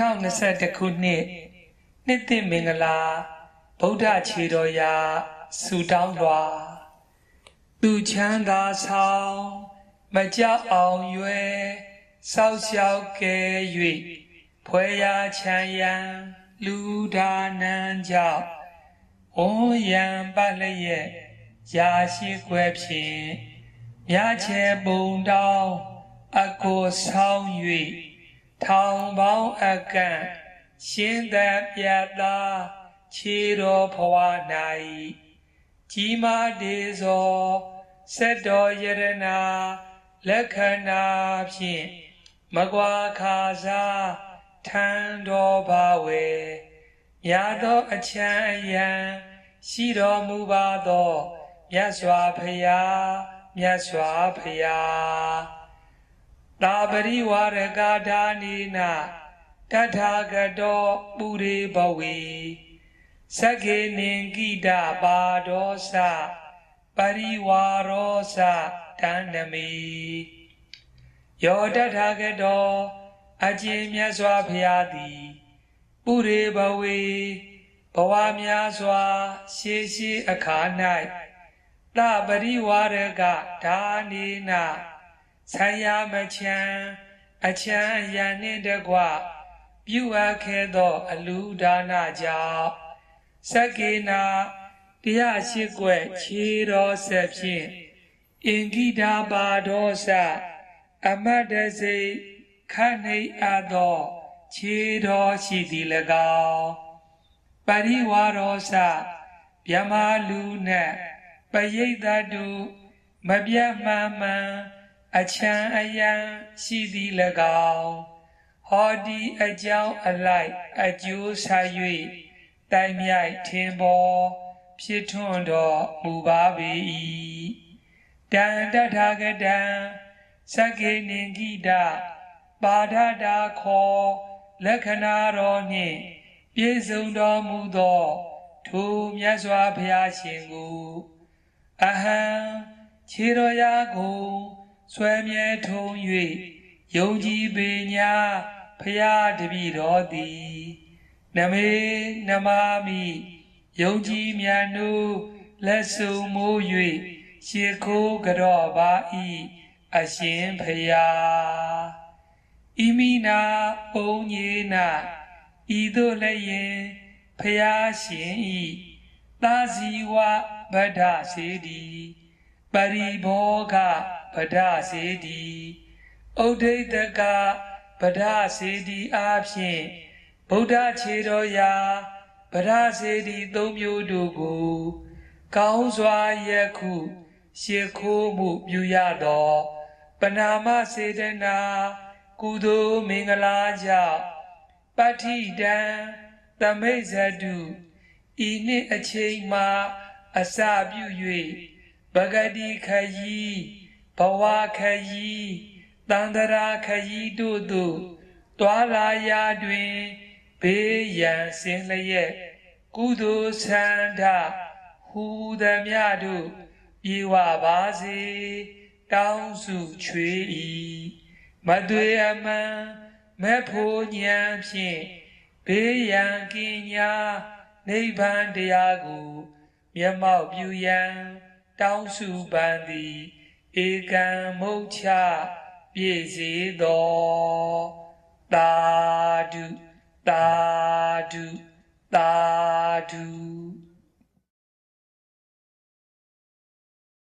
2021ခုနှစ်နှစ်သစ်မင်္ဂလာဗုဒ္ဓခြေတော်ရာဆုတောင်းလွှာသူချမ်းသာဆောင်မကြအောင်ရွယ်စောက်ရှောက်ကဲ၍ဖွဲရာချမ်းရန်လူဒါနံကြောင့်ဝွန်ရန်ပတ်လျက်ရာရှိခွဲဖြင့်မြချေပုံတောင်းအကိုဆောင်၍ ထောင်ပေါင်းအကန့်ရှင်းသက်ပြတ်သာခြေတော်ဘဝ၌ကြီးမားဒေဇောစက်တော်ယရနာလက္ခဏာဖြင့်မကွာခါစားထံတော်ပါဝေမြတ်သောအချမ်းအယံရှိတော်မူပါသောမြတ်စွာဘုရားမြတ်စွာဘုရား တာပရိဝရကဓာနိနာတထာဂတောပုရိဘဝေသက္ကေနင်ကိတပါဒောသပရိဝါရောသတန္နမီယောတထာဂတောအကျဉ်မြတ်စွာဘုရားသည်ပုရိဘဝေဘဝများစွာ ရှေးရှေးအခါ၌တပရိဝါရကဒါနေနာ ဆံရမချမ်းအချမ်းရန်နှင့်တကွပြုအပ်ခဲ့သောအလူဒါနကြောင့်စက္ကေနာတရားရှိကွယ်ခြေတော်ဆက်ဖြင့်အင်ဂိတာပါဒောစအမတ်တစိခဏိအပ်သောခြေတော်ရှိသည်၎င်းပရိဝါရောစမြမလူနှင့်ပရိသတ်တုမပြတ်မှန်မှန် အချမ်းအယံရှိသည်၎င်းဟောဒီအကြောင်းအလိုက်အကျိုးဆ၍တိုင်မြိုက်ထင်ပေါ်ဖြစ်ထွန်းတော်မူပါပေ၏တန်တထာဂတံသက္ကေနင်ဂိတပါဒတာခောလက္ခဏာတော်နှင့်ပြည့်စုံတော်မူသောထိုမြတ်စွာဘုရားရှင်ကိုအဟံခြေတော်ရာကို ဆွဲမြဲထုံ၍ယုံကြည်ပေညာဖရာတပည့်တော်သည်နမေနမမိယုံကြည်မြတ်နုလက်ဆုံမိုး၍ရှေခိုးကြော့ပါ၏အရှင်ဖရာဣမိနာပုံညေနာဤသို့လည်းယင်ဖရာရှင်ဤသာဇီဝဗဒ္ဒစေတီ ပရိဘောဂဗဒ္ဒစေတီဥဒိတကဗဒစေတီအားဖြင့်ဗုဒ္ဓခြေတော်ရာဗဒစေတီသုံးမျိုးတို့ကို ကောင်းစွာယခုရှေခိုးမှုပြုရသောပနာမစေတနာကုသိုလ်မင်္ဂလာကြောင့်ပဋ္ဌိတံသမိတ်ဇတုဤနှစ်အချိန်မှာအစပြု၍ ဗဂတိခยีဘဝခยีတန္တရာခยีတို့သို့တွာလာရာတွင်ဘေးရန်စင်လျက်ကုသိုလ်ဆန္ဒဟူသည်မြတို့ပြေဝပါစေတောင်းစုချွေ၏မသွေအမှန်မဲ့ဖို့ဉာဏ်ဖြင့်ဘေးရန်ကင်းညာနိဗ္ဗာန်တရားကိုမျက်မှောက်ပြုရန် တောင်းစုပန်သည်ဧကံမုတ်ချပြည့်စေသောတာဓုတာဓုတာဓု